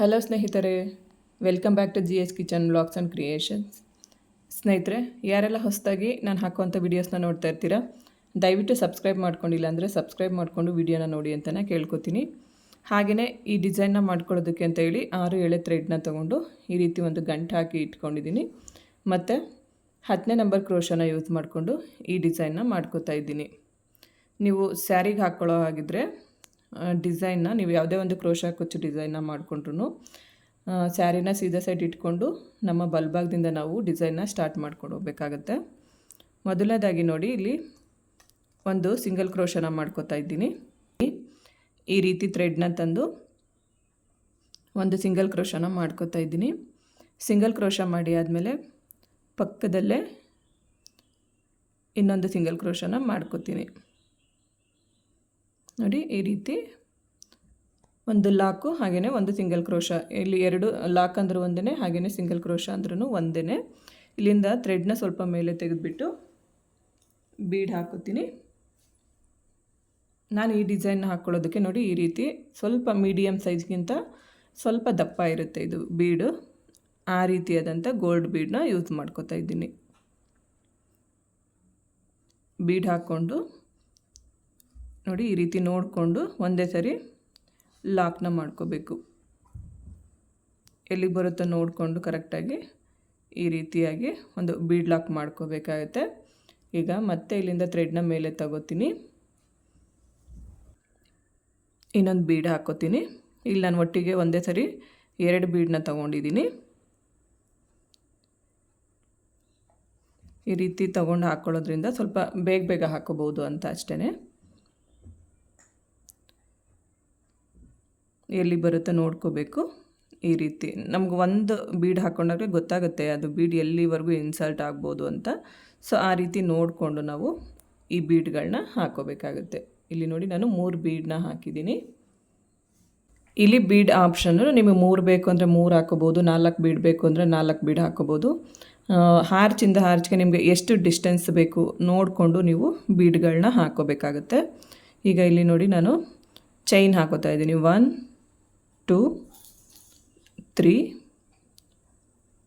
Hello ಸ್ನೇಹಿತರೆ, welcome back to G S kitchen blogs and creations. ಸ್ನೇಹಿತರೆ, ಯಾರೆಲ್ಲ ಹೊಸದಾಗಿ ನಾನು ಹಾಕುವಂಥ ವೀಡಿಯೋಸ್ನ ನೋಡ್ತಾ ಇರ್ತೀರಾ, ದಯವಿಟ್ಟು ಸಬ್ಸ್ಕ್ರೈಬ್ ಮಾಡ್ಕೊಂಡಿಲ್ಲ ಅಂದರೆ ಸಬ್ಸ್ಕ್ರೈಬ್ ಮಾಡಿಕೊಂಡು ವೀಡಿಯೋನ ನೋಡಿ ಅಂತಲೇ ಕೇಳ್ಕೊತೀನಿ. ಹಾಗೆಯೇ ಈ ಡಿಸೈನ್ನ ಮಾಡ್ಕೊಳ್ಳೋದಕ್ಕೆ ಅಂತ ಹೇಳಿ ಆರು ಎಳೆ ಥ್ರೆಡ್ನ ತೊಗೊಂಡು ಈ ರೀತಿ ಒಂದು ಗಂಟು ಹಾಕಿ ಇಟ್ಕೊಂಡಿದ್ದೀನಿ. ಮತ್ತು ಹತ್ತನೇ ನಂಬರ್ ಕ್ರೋಶನ ಯೂಸ್ ಮಾಡಿಕೊಂಡು ಈ ಡಿಸೈನ್ನ ಮಾಡ್ಕೋತಾ ಇದ್ದೀನಿ. ನೀವು ಸ್ಯಾರಿಗೆ ಹಾಕ್ಕೊಳ್ಳೋ ಹಾಗಿದ್ರೆ ಡಿಸೈನ್ನ ನೀವು ಯಾವುದೇ ಒಂದು ಕ್ರೋಶ ಕುಚ್ಚು ಡಿಸೈನ್ನ ಮಾಡಿಕೊಂಡ್ರು ಸ್ಯಾರಿನ ಸೀದಾ ಸೈಡ್ ಇಟ್ಕೊಂಡು ನಮ್ಮ ಬಲ್ಭಾಗದಿಂದ ನಾವು ಡಿಸೈನ್ನ ಸ್ಟಾರ್ಟ್ ಮಾಡ್ಕೊಂಡು ಹೋಗ್ಬೇಕಾಗತ್ತೆ. ಮೊದಲನೇದಾಗಿ ನೋಡಿ, ಇಲ್ಲಿ ಒಂದು ಸಿಂಗಲ್ ಕ್ರೋಶನ ಮಾಡ್ಕೋತಾ ಇದ್ದೀನಿ. ಈ ರೀತಿ ಥ್ರೆಡ್ನ ತಂದು ಒಂದು ಸಿಂಗಲ್ ಕ್ರೋಶನ ಮಾಡ್ಕೋತಾ ಇದ್ದೀನಿ. ಸಿಂಗಲ್ ಕ್ರೋಶ ಮಾಡಿ ಆದಮೇಲೆ ಪಕ್ಕದಲ್ಲೇ ಇನ್ನೊಂದು ಸಿಂಗಲ್ ಕ್ರೋಶನ ಮಾಡ್ಕೋತೀನಿ. ನೋಡಿ ಈ ರೀತಿ ಒಂದು ಲಾಕು ಹಾಗೆಯೇ ಒಂದು ಸಿಂಗಲ್ ಕ್ರೋಶ. ಇಲ್ಲಿ ಎರಡು ಲಾಕ್ ಅಂದರೂ ಒಂದೇ ಹಾಗೆಯೇ ಸಿಂಗಲ್ ಕ್ರೋಶ ಅಂದ್ರೂ ಒಂದೇ ಇಲ್ಲಿಂದ ಥ್ರೆಡ್ನ ಸ್ವಲ್ಪ ಮೇಲೆ ತೆಗೆದುಬಿಟ್ಟು ಬೀಡ್ ಹಾಕೋತೀನಿ. ನಾನು ಈ ಡಿಸೈನ್ ಹಾಕ್ಕೊಳ್ಳೋದಕ್ಕೆ ನೋಡಿ ಈ ರೀತಿ ಸ್ವಲ್ಪ ಮೀಡಿಯಮ್ ಸೈಜ್ಗಿಂತ ಸ್ವಲ್ಪ ದಪ್ಪ ಇರುತ್ತೆ ಇದು ಬೀಡು ಆ ರೀತಿಯಾದಂಥ ಗೋಲ್ಡ್ ಬೀಡನ್ನ ಯೂಸ್ ಮಾಡ್ಕೋತಾ ಇದ್ದೀನಿ. ಬೀಡ್ ಹಾಕ್ಕೊಂಡು ನೋಡಿ ಈ ರೀತಿ ನೋಡಿಕೊಂಡು ಒಂದೇ ಸರಿ ಲಾಕ್ನ ಮಾಡ್ಕೋಬೇಕು. ಎಲ್ಲಿಗೆ ಬರುತ್ತೋ ನೋಡಿಕೊಂಡು ಕರೆಕ್ಟಾಗಿ ಈ ರೀತಿಯಾಗಿ ಒಂದು ಬೀಡ್ ಲಾಕ್ ಮಾಡ್ಕೋಬೇಕಾಗತ್ತೆ. ಈಗ ಮತ್ತೆ ಇಲ್ಲಿಂದ ಥ್ರೆಡ್ನ ಮೇಲೆ ತಗೋತೀನಿ. ಇನ್ನೊಂದು ಬೀಡ್ ಹಾಕೋತೀನಿ. ಇಲ್ಲಿ ನಾನು ಒಟ್ಟಿಗೆ ಒಂದೇ ಸರಿ ಎರಡು ಬೀಡನ್ನ ತೊಗೊಂಡಿದ್ದೀನಿ. ಈ ರೀತಿ ತೊಗೊಂಡು ಹಾಕ್ಕೊಳ್ಳೋದ್ರಿಂದ ಸ್ವಲ್ಪ ಬೇಗ ಬೇಗ ಹಾಕೋಬೋದು ಅಂತ ಅಷ್ಟೇ ಎಲ್ಲಿ ಬರುತ್ತೋ ನೋಡ್ಕೋಬೇಕು ಈ ರೀತಿ. ನಮ್ಗೆ ಒಂದು ಬೀಡ್ ಹಾಕ್ಕೊಂಡಾಗ ಗೊತ್ತಾಗುತ್ತೆ ಅದು ಬೀಡ್ ಎಲ್ಲಿವರೆಗೂ ಇನ್ಸಲ್ಟ್ ಆಗ್ಬೋದು ಅಂತ. ಸೊ, ಆ ರೀತಿ ನೋಡಿಕೊಂಡು ನಾವು ಈ ಬೀಡ್ಗಳನ್ನ ಹಾಕೋಬೇಕಾಗುತ್ತೆ. ಇಲ್ಲಿ ನೋಡಿ ನಾನು ಮೂರು ಬೀಡನ್ನ ಹಾಕಿದ್ದೀನಿ. ಇಲ್ಲಿ ಬೀಡ್ ಆಪ್ಷನ್ನು ನಿಮಗೆ ಮೂರು ಬೇಕು ಅಂದರೆ ಮೂರು ಹಾಕೋಬೋದು, ನಾಲ್ಕು ಬೀಡ್ ಬೇಕು ಅಂದರೆ ನಾಲ್ಕು ಬೀಡ್ ಹಾಕೋಬೋದು. ಹಾರ್ಚಿಂದ ಹಾರ್ಚ್ಗೆ ನಿಮಗೆ ಎಷ್ಟು ಡಿಸ್ಟೆನ್ಸ್ ಬೇಕು ನೋಡಿಕೊಂಡು ನೀವು ಬೀಡ್ಗಳನ್ನ ಹಾಕೋಬೇಕಾಗುತ್ತೆ. ಈಗ ಇಲ್ಲಿ ನೋಡಿ ನಾನು ಚೈನ್ ಹಾಕೋತಾ ಇದ್ದೀನಿ. One two three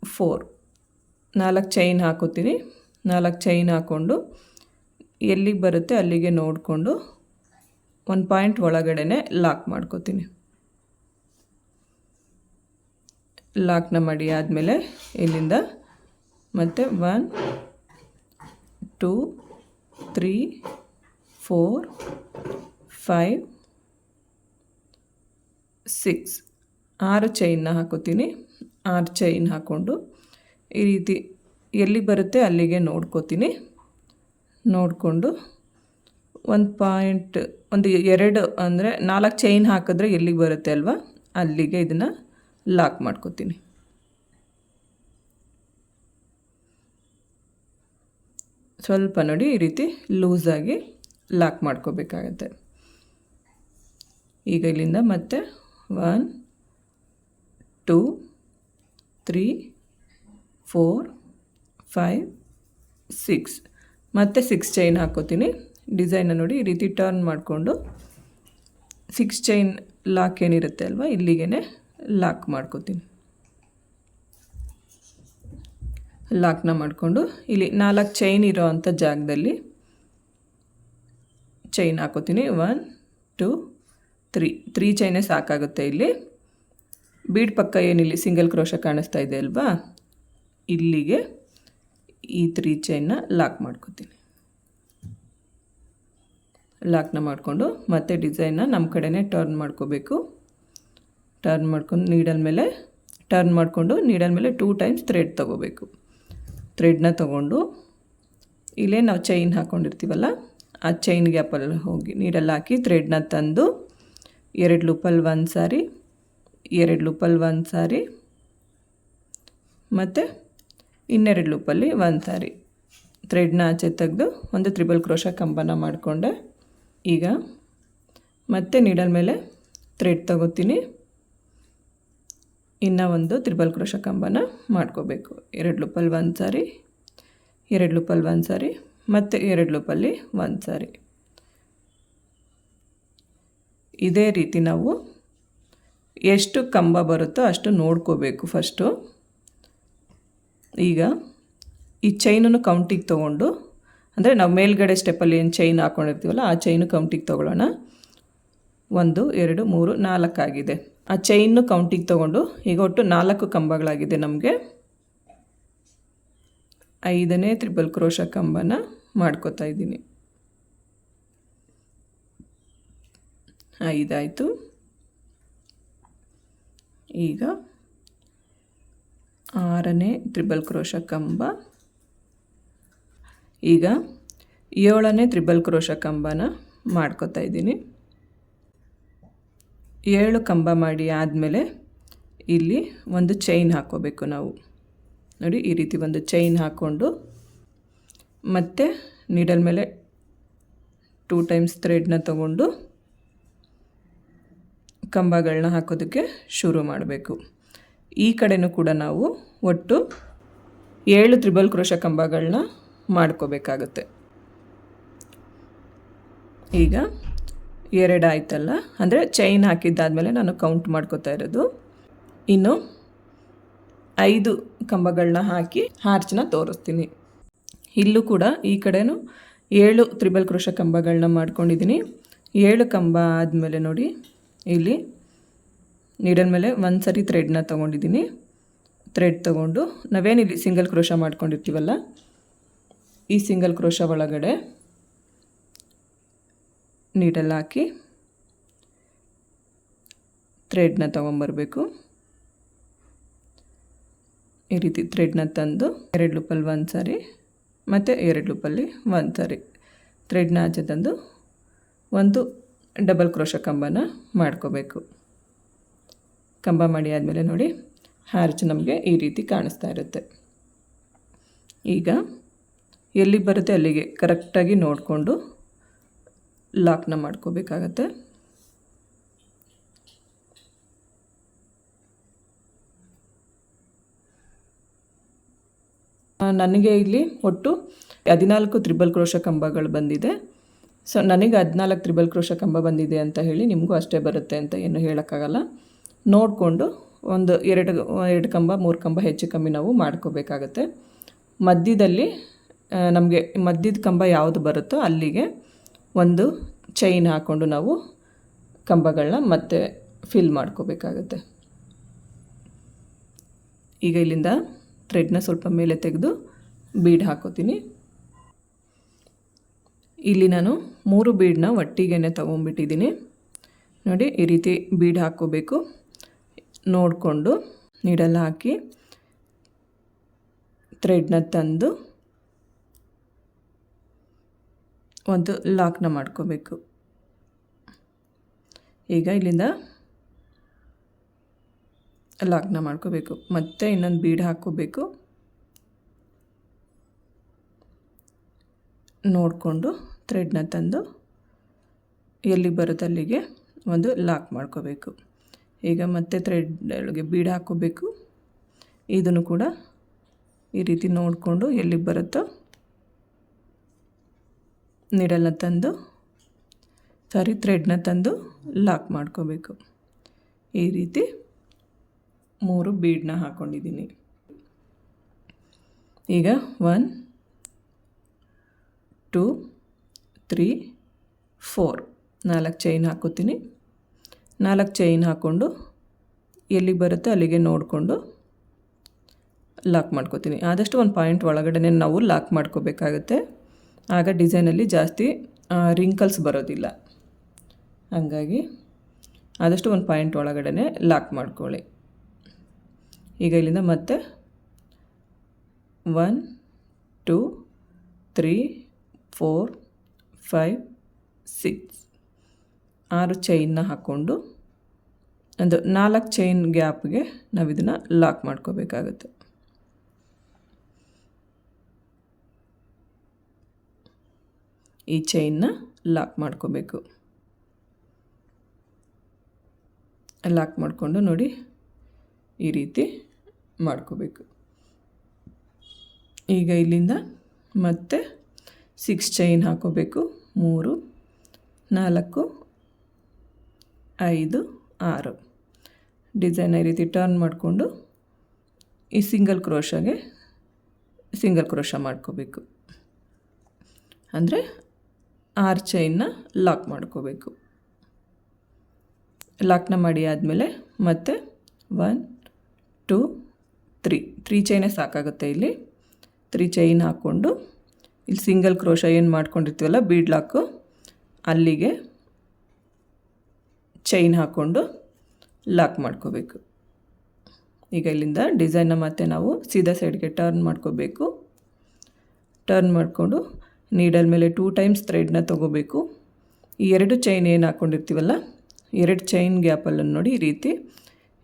four. ನಾಲ್ಕು ಚೈನ್ ಹಾಕೋತೀನಿ ನಾಲ್ಕು ಚೈನ್ ಹಾಕ್ಕೊಂಡು ಎಲ್ಲಿಗೆ ಬರುತ್ತೆ ಅಲ್ಲಿಗೆ ನೋಡಿಕೊಂಡು ಒಂದು ಪಾಯಿಂಟ್ ಒಳಗಡೆ ಲಾಕ್ ಮಾಡ್ಕೋತೀನಿ. ಲಾಕ್ನ ಮಾಡಿ ಆದಮೇಲೆ ಇಲ್ಲಿಂದ ಮತ್ತೆ one, two, three, four, five six. ಆರು ಚೈನ್ನ ಹಾಕೋತೀನಿ. ಆರು ಚೈನ್ ಹಾಕ್ಕೊಂಡು ಈ ರೀತಿ ಎಲ್ಲಿ ಬರುತ್ತೆ ಅಲ್ಲಿಗೆ ನೋಡ್ಕೋತೀನಿ. ನೋಡಿಕೊಂಡು ಒಂದು ಪಾಯಿಂಟ್ ಒಂದು ಎರಡು ಅಂದರೆ ನಾಲ್ಕು ಚೈನ್ ಹಾಕಿದ್ರೆ ಎಲ್ಲಿಗೆ ಬರುತ್ತೆ ಅಲ್ವಾ? ಅಲ್ಲಿಗೆ ಇದನ್ನು ಲಾಕ್ ಮಾಡ್ಕೋತೀನಿ. ಸ್ವಲ್ಪ ನೋಡಿ ಈ ರೀತಿ ಲೂಸಾಗಿ ಲಾಕ್ ಮಾಡ್ಕೋಬೇಕಾಗತ್ತೆ. ಈಗ ಇಲ್ಲಿಂದ ಮತ್ತೆ one, two, three, four, five, six. ಮತ್ತು ಸಿಕ್ಸ್ ಚೈನ್ ಹಾಕೋತೀನಿ. ಡಿಸೈನ ನೋಡಿ ಈ ರೀತಿ ಟರ್ನ್ ಮಾಡಿಕೊಂಡು ಸಿಕ್ಸ್ ಚೈನ್ ಲಾಕ್ ಏನಿರುತ್ತೆ ಅಲ್ವಾ ಇಲ್ಲಿಗೆ ಲಾಕ್ ಮಾಡ್ಕೋತೀನಿ. ಲಾಕ್ನ ಮಾಡಿಕೊಂಡು ಇಲ್ಲಿ ನಾಲ್ಕು ಚೈನ್ ಇರೋ ಅಂಥ ಜಾಗದಲ್ಲಿ ಚೈನ್ ಹಾಕೋತೀನಿ. ಒನ್, ಟು ತ್ರೀ ತ್ರೀ ಚೈನೇ ಸಾಕಾಗುತ್ತೆ ಇಲ್ಲಿ. ಬೀಡ್ ಪಕ್ಕ ಏನಿಲ್ಲಿ ಸಿಂಗಲ್ ಕ್ರೋಶ ಕಾಣಿಸ್ತಾ ಇದೆ ಅಲ್ವಾ? ಇಲ್ಲಿಗೆ ಈ ತ್ರೀ ಚೈನ್ನ ಲಾಕ್ ಮಾಡ್ಕೋತೀನಿ. ಲಾಕ್ನ ಮಾಡಿಕೊಂಡು ಮತ್ತೆ ಡಿಸೈನ್ನ ನಮ್ಮ ಕಡೆನೇ ಟರ್ನ್ ಮಾಡ್ಕೋಬೇಕು. ಟರ್ನ್ ಮಾಡ್ಕೊಂಡು ನೀಡಲ್ ಮೇಲೆ, ಟರ್ನ್ ಮಾಡಿಕೊಂಡು ನೀಡಲ್ ಮೇಲೆ ಟೂ ಟೈಮ್ಸ್ ಥ್ರೆಡ್ ತೊಗೋಬೇಕು. ಥ್ರೆಡ್ನ ತೊಗೊಂಡು ಇಲ್ಲೇ ನಾವು ಚೈನ್ ಹಾಕ್ಕೊಂಡಿರ್ತೀವಲ್ಲ ಆ ಚೈನ್ ಗ್ಯಾಪಲ್ಲಿ ಹೋಗಿ ನೀಡಲ್ಲಿ ಹಾಕಿ ಥ್ರೆಡ್ನ ತಂದು ಎರಡು ಲೂಪಲ್ಲಿ ಒಂದು ಸಾರಿ, ಎರಡು ಲೂಪಲ್ಲಿ ಒಂದು ಸಾರಿ, ಮತ್ತು ಇನ್ನೆರಡು ಲೂಪಲ್ಲಿ ಒಂದು ಸಾರಿ. ಥ್ರೆಡ್ನ ಆಚೆ ತೆಗೆದು ಒಂದು ತ್ರಿಬಲ್ ಕ್ರೋಶ ಕಂಬನ ಮಾಡಿಕೊಂಡೆ. ಈಗ ಮತ್ತೆ ನೀಡಲ್ ಮೇಲೆ ಥ್ರೆಡ್ ತಗೋತೀನಿ. ಇನ್ನು ಒಂದು ತ್ರಿಬಲ್ ಕ್ರೋಶ ಕಂಬನ ಮಾಡ್ಕೋಬೇಕು. ಎರಡು ಲೂಪಲ್ಲಿ ಒಂದು ಸಾರಿ, ಎರಡು ಲೂಪಲ್ಲಿ ಒಂದು ಸಾರಿ, ಮತ್ತು ಎರಡು ಲೂಪಲ್ಲಿ ಒಂದು ಸಾರಿ. ಇದೇ ರೀತಿ ನಾವು ಎಷ್ಟು ಕಂಬ ಬರುತ್ತೋ ಅಷ್ಟು ನೋಡ್ಕೋಬೇಕು ಫಸ್ಟು. ಈಗ ಈ ಚೈನನ್ನು ಕೌಂಟಿಗೆ ತೊಗೊಂಡು, ಅಂದರೆ ನಾವು ಮೇಲ್ಗಡೆ ಸ್ಟೆಪ್ಪಲ್ಲಿ ಏನು ಚೈನ್ ಹಾಕ್ಕೊಂಡಿರ್ತೀವಲ್ಲ ಆ ಚೈನು ಕೌಂಟಿಗೆ ತೊಗೊಳ್ಳೋಣ. ಒಂದು, ಎರಡು, ಮೂರು ನಾಲ್ಕಾಗಿದೆ ಆ ಚೈನು ಕೌಂಟಿಗೆ ತೊಗೊಂಡು, ಈಗ ಒಟ್ಟು ನಾಲ್ಕು ಕಂಬಗಳಾಗಿದೆ ನಮಗೆ. ಐದನೇ ತ್ರಿಬಲ್ ಕ್ರೋಶ ಕಂಬನ ಮಾಡ್ಕೋತಾ ಇದ್ದೀನಿ. ಐದಾಯಿತು ಈಗ ಆರನೇ ತ್ರಿಬಲ್ ಕ್ರೋಶ ಕಂಬ. ಈಗ ಏಳನೇ ತ್ರಿಬಲ್ ಕ್ರೋಶ ಕಂಬನ ಮಾಡ್ಕೋತಾ ಇದ್ದೀನಿ. ಏಳು ಕಂಬ ಮಾಡಿ ಆದಮೇಲೆ ಇಲ್ಲಿ ಒಂದು ಚೈನ್ ಹಾಕೋಬೇಕು ನಾವು. ನೋಡಿ, ಈ ರೀತಿ ಒಂದು ಚೈನ್ ಹಾಕ್ಕೊಂಡು ಮತ್ತು ನೀಡಲ್ ಮೇಲೆ ಟೂ ಟೈಮ್ಸ್ ಥ್ರೆಡ್ನ ತಗೊಂಡು ಕಂಬಗಳನ್ನ ಹಾಕೋದಕ್ಕೆ ಶುರು ಮಾಡಬೇಕು. ಈ ಕಡೆನೂ ಕೂಡ ನಾವು ಒಟ್ಟು ಏಳು ತ್ರಿಬಲ್ ಕ್ರೋಶ ಕಂಬಗಳನ್ನ ಮಾಡ್ಕೋಬೇಕಾಗುತ್ತೆ. ಈಗ ಎರಡು ಆಯ್ತಲ್ಲ? ಅಂದರೆ ಚೈನ್ ಹಾಕಿದ್ದಾದಮೇಲೆ ನಾನು ಕೌಂಟ್ ಮಾಡ್ಕೋತಾ ಇರೋದು. ಇನ್ನು ಐದು ಕಂಬಗಳನ್ನ ಹಾಕಿ ಹಾರ್ಚನ್ನ ತೋರಿಸ್ತೀನಿ. ಇಲ್ಲೂ ಕೂಡ ಈ ಕಡೆನೂ ಏಳು ತ್ರಿಬಲ್ ಕ್ರೋಶ ಕಂಬಗಳನ್ನ ಮಾಡ್ಕೊಂಡಿದ್ದೀನಿ. ಏಳು ಕಂಬ ಆದಮೇಲೆ ನೋಡಿ. ಇಲ್ಲಿ ನೀಡಲ್ ಮೇಲೆ ಒಂದು ಸರಿ ಥ್ರೆಡ್ನ ತೊಗೊಂಡಿದ್ದೀನಿ. ಥ್ರೆಡ್ ತೊಗೊಂಡು ನಾವೇನಿಲ್ಲಿ ಸಿಂಗಲ್ ಕ್ರೋಶ ಮಾಡ್ಕೊಂಡಿರ್ತೀವಲ್ಲ, ಈ ಸಿಂಗಲ್ ಕ್ರೋಶ ಒಳಗಡೆ ನೀಡಲ್ ಹಾಕಿ ಥ್ರೆಡ್ನ ತೊಗೊಂಬರ್ಬೇಕು. ಈ ರೀತಿ ಥ್ರೆಡ್ನ ತಂದು ಎರಡು ಲೂಪಲ್ಲಿ ಒಂದು ಸಾರಿ, ಮತ್ತು ಎರಡು ಲೂಪಲ್ಲಿ ಒಂದು ಸಾರಿ. ಥ್ರೆಡ್ನ ಆಚೆ ತಂದು ಒಂದು ಡಬಲ್ ಕ್ರೋಶ ಕಂಬನ ಮಾಡ್ಕೋಬೇಕು. ಕಂಬ ಮಾಡಿ ಆದಮೇಲೆ ನೋಡಿ ಹಾರ್ಚ್ ನಮಗೆ ಈ ರೀತಿ ಕಾಣಿಸ್ತಾ ಇರುತ್ತೆ. ಈಗ ಎಲ್ಲಿ ಬರುತ್ತೆ ಅಲ್ಲಿಗೆ ಕರೆಕ್ಟಾಗಿ ನೋಡಿಕೊಂಡು ಲಾಕ್ನ ಮಾಡ್ಕೋಬೇಕಾಗತ್ತೆ. ನನಗೆ ಇಲ್ಲಿ ಒಟ್ಟು ಹದಿನಾಲ್ಕು ತ್ರಿಬಲ್ ಕ್ರೋಶ ಕಂಬಗಳು ಬಂದಿದೆ. ಸೊ ನನಗೆ ಹದಿನಾಲ್ಕು ತ್ರಿಬಲ್ ಕ್ರೋಶ ಕಂಬ ಬಂದಿದೆ ಅಂತ ಹೇಳಿ ನಿಮಗೂ ಅಷ್ಟೇ ಬರುತ್ತೆ ಅಂತ ಏನು ಹೇಳೋಕ್ಕಾಗಲ್ಲ. ನೋಡಿಕೊಂಡು ಒಂದು ಎರಡು ಎರಡು ಕಂಬ, ಮೂರು ಕಂಬ ಹೆಚ್ಚು ಕಮ್ಮಿ ನಾವು ಮಾಡ್ಕೋಬೇಕಾಗತ್ತೆ. ಮಧ್ಯದಲ್ಲಿ ನಮಗೆ ಮಧ್ಯದ ಕಂಬ ಯಾವುದು ಬರುತ್ತೋ ಅಲ್ಲಿಗೆ ಒಂದು ಚೈನ್ ಹಾಕ್ಕೊಂಡು ನಾವು ಕಂಬಗಳನ್ನ ಮತ್ತೆ ಫಿಲ್ ಮಾಡ್ಕೋಬೇಕಾಗತ್ತೆ. ಈಗ ಇಲ್ಲಿಂದ ಥ್ರೆಡ್ನ ಸ್ವಲ್ಪ ಮೇಲೆ ತೆಗೆದು ಬೀಡ್ ಹಾಕೋತೀನಿ. ಇಲ್ಲಿ ನಾನು ಮೂರು ಬೀಡನ್ನ ಒಟ್ಟಿಗೆ ತೊಗೊಂಬಿಟ್ಟಿದ್ದೀನಿ. ನೋಡಿ, ಈ ರೀತಿ ಬೀಡ್ ಹಾಕ್ಕೋಬೇಕು. ನೋಡಿಕೊಂಡು ನೀಡಲ್ಲ ಹಾಕಿ ಥ್ರೆಡ್ನ ತಂದು ಒಂದು ಲಾಕ್ನ ಮಾಡ್ಕೋಬೇಕು. ಈಗ ಇಲ್ಲಿಂದ ಲಾಕ್ನ ಮಾಡ್ಕೋಬೇಕು. ಮತ್ತೆ ಇನ್ನೊಂದು ಬೀಡ್ ಹಾಕ್ಕೋಬೇಕು. ನೋಡಿಕೊಂಡು ಥ್ರೆಡ್ನ ತಂದು ಎಲ್ಲಿ ಬರುತ್ತೆ ಅಲ್ಲಿಗೆ ಒಂದು ಲಾಕ್ ಮಾಡ್ಕೋಬೇಕು. ಈಗ ಮತ್ತೆ ಥ್ರೆಡ್ ಒಳಗೆ ಬೀಡ್ ಹಾಕ್ಕೋಬೇಕು ಇದನ್ನು ಕೂಡ ಈ ರೀತಿ ನೋಡಿಕೊಂಡು ಎಲ್ಲಿಗೆ ಬರುತ್ತೋ ನೀಡಲ್ನ ತಂದು ಸಾರಿ ಥ್ರೆಡ್ನ ತಂದು ಲಾಕ್ ಮಾಡ್ಕೋಬೇಕು. ಈ ರೀತಿ ಮೂರು ಬೀಡನ್ನ ಹಾಕ್ಕೊಂಡಿದ್ದೀನಿ ಈಗ ಒನ್ ಟೂ ತ್ರೀ ಫೋರ್ ನಾಲ್ಕು ಚೈನ್ ಹಾಕೋತೀನಿ. ನಾಲ್ಕು ಚೈನ್ ಹಾಕ್ಕೊಂಡು ಎಲ್ಲಿಗೆ ಬರುತ್ತೆ ಅಲ್ಲಿಗೆ ನೋಡಿಕೊಂಡು ಲಾಕ್ ಮಾಡ್ಕೋತೀನಿ. ಆದಷ್ಟು ಒಂದು ಪಾಯಿಂಟ್ ಒಳಗಡೆ ನಾವು ಲಾಕ್ ಮಾಡ್ಕೋಬೇಕಾಗುತ್ತೆ. ಆಗ ಡಿಸೈನಲ್ಲಿ ಜಾಸ್ತಿ ರಿಂಕಲ್ಸ್ ಬರೋದಿಲ್ಲ. ಹಾಗಾಗಿ ಆದಷ್ಟು ಒಂದು ಪಾಯಿಂಟ್ ಒಳಗಡೆ ಲಾಕ್ ಮಾಡ್ಕೊಳ್ಳಿ. ಈಗ ಇಲ್ಲಿಂದ ಮತ್ತೆ one two three four five six ಆರು ಚೈನ್ನ ಹಾಕ್ಕೊಂಡು ಒಂದು ನಾಲ್ಕು ಚೈನ್ ಗ್ಯಾಪ್ಗೆ ನಾವು ಇದನ್ನು ಲಾಕ್ ಮಾಡ್ಕೋಬೇಕಾಗುತ್ತೆ. ಈ ಚೈನ್ನ ಲಾಕ್ ಮಾಡ್ಕೋಬೇಕು. ಲಾಕ್ ಮಾಡಿಕೊಂಡು ನೋಡಿ ಈ ರೀತಿ ಮಾಡ್ಕೋಬೇಕು. ಈಗ ಇಲ್ಲಿಂದ ಮತ್ತೆ ಸಿಕ್ಸ್ ಚೈನ್ ಹಾಕೋಬೇಕು. ಮೂರು, ನಾಲ್ಕು, ಐದು, ಆರು. ಡಿಸೈನ್ ಈ ರೀತಿ ಟರ್ನ್ ಮಾಡಿಕೊಂಡು ಈ ಸಿಂಗಲ್ ಕ್ರೋಶಗೆ ಸಿಂಗಲ್ ಕ್ರೋಶ ಮಾಡ್ಕೋಬೇಕು. ಅಂದರೆ ಆರು ಚೈನ್ನ ಲಾಕ್ ಮಾಡ್ಕೋಬೇಕು. ಲಾಕ್ನ ಮಾಡಿ ಆದಮೇಲೆ ಮತ್ತೆ ಒನ್ ಟೂ ತ್ರೀ ತ್ರೀ ಚೈನೇ ಸಾಕಾಗುತ್ತೆ ಇಲ್ಲಿ. ತ್ರೀ ಚೈನ್ ಹಾಕ್ಕೊಂಡು ಇಲ್ಲಿ ಸಿಂಗಲ್ ಕ್ರೋಶ ಏನು ಮಾಡ್ಕೊಂಡಿರ್ತೀವಲ್ಲ ಬೀಡ್ ಲಾಕು ಅಲ್ಲಿಗೆ ಚೈನ್ ಹಾಕ್ಕೊಂಡು ಲಾಕ್ ಮಾಡ್ಕೋಬೇಕು. ಈಗ ಇಲ್ಲಿಂದ ಡಿಸೈನ್ನ ಮತ್ತೆ ನಾವು ಸೀದಾ ಸೈಡ್ಗೆ ಟರ್ನ್ ಮಾಡ್ಕೋಬೇಕು. ಟರ್ನ್ ಮಾಡಿಕೊಂಡು ನೀಡಲ್ ಮೇಲೆ ಟೂ ಟೈಮ್ಸ್ ಥ್ರೆಡ್ನ ತೊಗೋಬೇಕು. ಈ ಎರಡು ಚೈನ್ ಏನು ಹಾಕ್ಕೊಂಡಿರ್ತೀವಲ್ಲ ಎರಡು ಚೈನ್ ಗ್ಯಾಪಲ್ಲನ್ನು ನೋಡಿ ಈ ರೀತಿ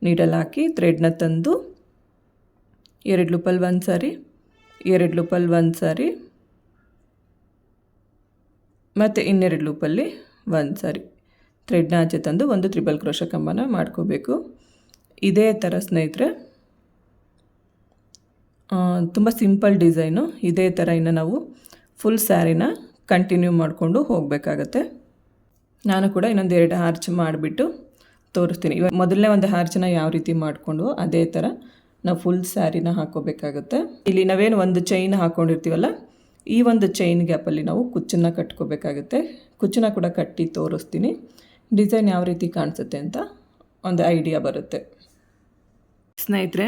ನೀಡಲ್ ಹಾಕಿ ಥ್ರೆಡ್ನ ತಂದು, ಎರಡು ಲುಪಲ್ ಒಂದು ಸಾರಿ ಎರಡು ಲುಪಲ್ ಒಂದು ಸಾರಿ ಮತ್ತು ಇನ್ನೆರಡು ಲೂಪಲ್ಲಿ ಒಂದು ಸಾರಿ. ಥ್ರೆಡ್ನ ಆಚೆ ತಂದು ಒಂದು ತ್ರಿಬಲ್ ಕ್ರೋಶ ಕಂಬನ ಮಾಡ್ಕೋಬೇಕು. ಇದೇ ಥರ ಸ್ನೇಹಿತರೆ ತುಂಬ ಸಿಂಪಲ್ ಡಿಸೈನು. ಇದೇ ಥರ ಇನ್ನು ನಾವು ಫುಲ್ ಸ್ಯಾರಿನ ಕಂಟಿನ್ಯೂ ಮಾಡಿಕೊಂಡು ಹೋಗಬೇಕಾಗತ್ತೆ. ನಾನು ಕೂಡ ಇನ್ನೊಂದು ಎರಡು ಹಾರ್ಚ್ ಮಾಡಿಬಿಟ್ಟು ತೋರಿಸ್ತೀನಿ. ಇವಾಗ ಮೊದಲನೇ ಒಂದು ಹಾರ್ಚನ್ನ ಯಾವ ರೀತಿ ಮಾಡಿಕೊಂಡು ಅದೇ ಥರ ನಾವು ಫುಲ್ ಸ್ಯಾರಿನ ಹಾಕೋಬೇಕಾಗುತ್ತೆ. ಇಲ್ಲಿ ನಾವೇನು ಒಂದು ಚೈನ್ ಹಾಕ್ಕೊಂಡಿರ್ತೀವಲ್ಲ ಈ ಒಂದು ಚೈನ್ ಗ್ಯಾಪಲ್ಲಿ ನಾವು ಕುಚ್ಚನ್ನ ಕಟ್ಕೋಬೇಕಾಗುತ್ತೆ. ಕುಚ್ಚನ್ನ ಕೂಡ ಕಟ್ಟಿ ತೋರಿಸ್ತೀನಿ. ಡಿಸೈನ್ ಯಾವ ರೀತಿ ಕಾಣಿಸುತ್ತೆ ಅಂತ ಒಂದು ಐಡಿಯಾ ಬರುತ್ತೆ. ಸ್ನೇಹಿತರೆ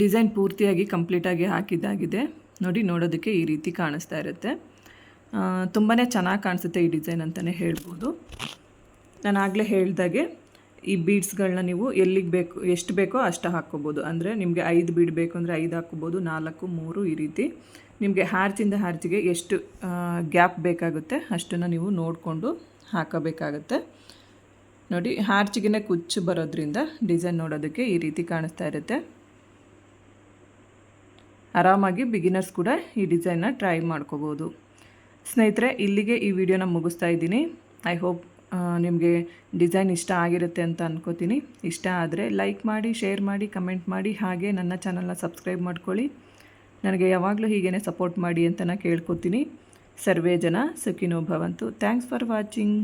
ಡಿಸೈನ್ ಪೂರ್ತಿಯಾಗಿ ಕಂಪ್ಲೀಟಾಗಿ ಹಾಕಿದ್ದಾಗಿದೆ. ನೋಡಿ, ನೋಡೋದಕ್ಕೆ ಈ ರೀತಿ ಕಾಣಿಸ್ತಾ ಇರುತ್ತೆ. ತುಂಬಾ ಚೆನ್ನಾಗಿ ಕಾಣಿಸುತ್ತೆ ಈ ಡಿಸೈನ್ ಅಂತಲೇ ಹೇಳ್ಬೋದು. ನಾನು ಆಗಲೇ ಹೇಳಿದಾಗೆ ಈ ಬೀಡ್ಸ್ಗಳನ್ನ ನೀವು ಎಲ್ಲಿಗೆ ಬೇಕು, ಎಷ್ಟು ಬೇಕೋ ಅಷ್ಟು ಹಾಕ್ಕೋಬೋದು. ಅಂದರೆ ನಿಮಗೆ ಐದು ಬೀಡ್ ಬೇಕು ಅಂದರೆ ಐದು ಹಾಕ್ಕೋಬೋದು, ನಾಲ್ಕು, ಮೂರು ಈ ರೀತಿ. ನಿಮಗೆ ಹಾರ್ಚಿಂದ ಹಾರ್ಚಿಗೆ ಎಷ್ಟು ಗ್ಯಾಪ್ ಬೇಕಾಗುತ್ತೆ ಅಷ್ಟನ್ನು ನೀವು ನೋಡಿಕೊಂಡು ಹಾಕಬೇಕಾಗುತ್ತೆ. ನೋಡಿ ಹಾರ್ಚಿಗೆ ಕುಚ್ಚು ಬರೋದ್ರಿಂದ ಡಿಸೈನ್ ನೋಡೋದಕ್ಕೆ ಈ ರೀತಿ ಕಾಣಿಸ್ತಾ ಇರುತ್ತೆ. ಆರಾಮಾಗಿ ಬಿಗಿನರ್ಸ್ ಕೂಡ ಈ ಡಿಸೈನ್ನ ಟ್ರೈ ಮಾಡ್ಕೋಬೋದು. ಸ್ನೇಹಿತರೆ, ಇಲ್ಲಿಗೆ ಈ ವಿಡಿಯೋನ ಮುಗಿಸ್ತಾ ಇದ್ದೀನಿ. ಐ ಹೋಪ್ ನಿಮಗೆ ಡಿಸೈನ್ ಇಷ್ಟ ಆಗಿರುತ್ತೆ ಅಂತ ಅನ್ಕೋತೀನಿ. ಇಷ್ಟ ಆದರೆ ಲೈಕ್ ಮಾಡಿ, ಶೇರ್ ಮಾಡಿ, ಕಮೆಂಟ್ ಮಾಡಿ, ಹಾಗೆ ನನ್ನ ಚಾನಲ್ನ ಸಬ್ಸ್ಕ್ರೈಬ್ ಮಾಡ್ಕೊಳ್ಳಿ. ನನಗೆ ಯಾವಾಗಲೂ ಹೀಗೇ ಸಪೋರ್ಟ್ ಮಾಡಿ ಅಂತ ನಾನು ಕೇಳ್ಕೊತೀನಿ. ಸರ್ವೇ ಜನ ಸುಖಿನೋ ಭವಂತು. Thanks for watching.